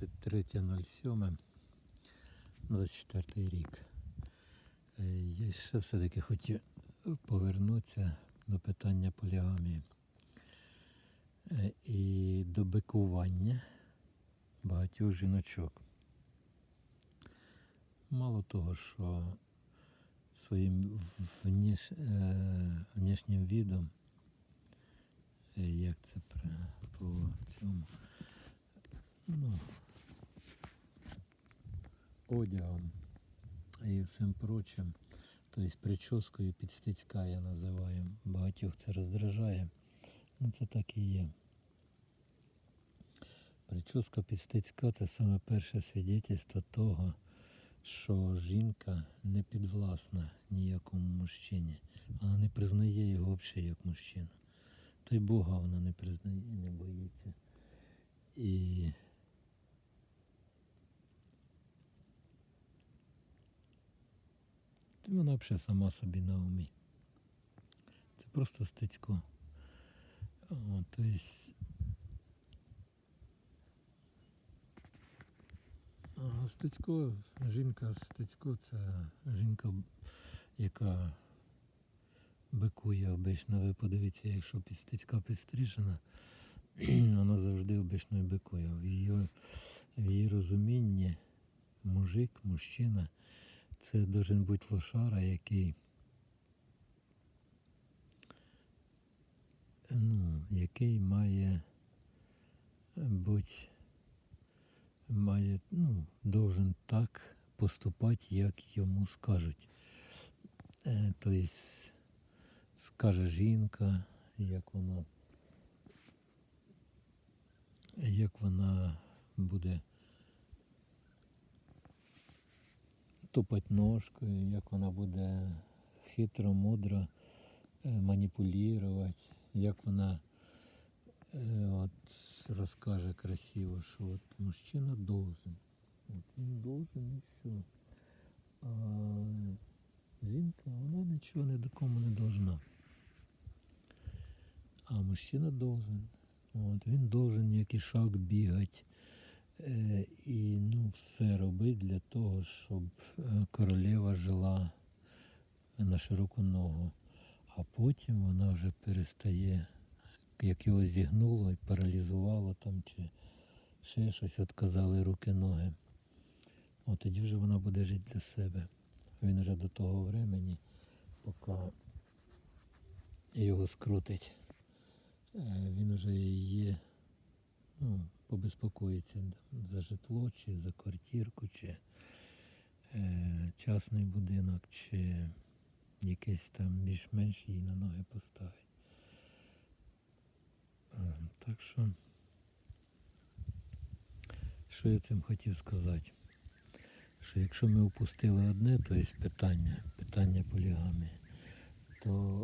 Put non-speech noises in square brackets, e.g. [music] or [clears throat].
23.07.24 рік. Е, Я ще все-таки хотів повернутися до питання полігамії Е, і до бикування багатьох жіночок. Мало того, що своїм вніш, е, внешнім відом, як це по цьому, ну, одягом і всім прочим, тобто прическою підстицька я називаю. Багатьох це роздражає. Ну це так і є. Прическа підстицька це саме перше свідетельство того, що жінка не підвласна ніякому мужчині. Вона не признає його взагалі як мужчину. Та й Бога вона не признає не боїться. І вона взагалі сама собі на умі. Це просто стецько. О, тобто Стецько, жінка Стецько це жінка, яка бикує обично. Ви подивіться, якщо під Стецька підстрижена, [clears throat] вона завжди обично бикує. В її, в її розумінні мужик, мужчина це должен бути лошара, який ну, який має бути має, ну, должен так поступати, як йому скажуть. Тобто скаже жінка, як вона, як вона буде тупати ножкою, як вона буде хитро, мудро е, маніпулювати, як вона е, от, розкаже красиво, що от мужчина должен. От він должен і все. А жінка, вона нічого ні до кому не должна. А мужчина должен. От, він должен який шаг бігати і ну, все робити для того, щоб е, королева жила на широку ногу. А потім вона вже перестає, як його зігнуло і паралізувало там, чи ще щось відказали руки-ноги. От тоді вже вона буде жити для себе. Він вже до того времени, поки його скрутить, е, він вже ну, побезпокоїться за житло, чи за квартирку, чи е, частний будинок, чи якийсь там більш-менш її на ноги поставить. Е, Так що, що я цим хотів сказати? Що якщо ми упустили одне, то є питання, питання полігамії, то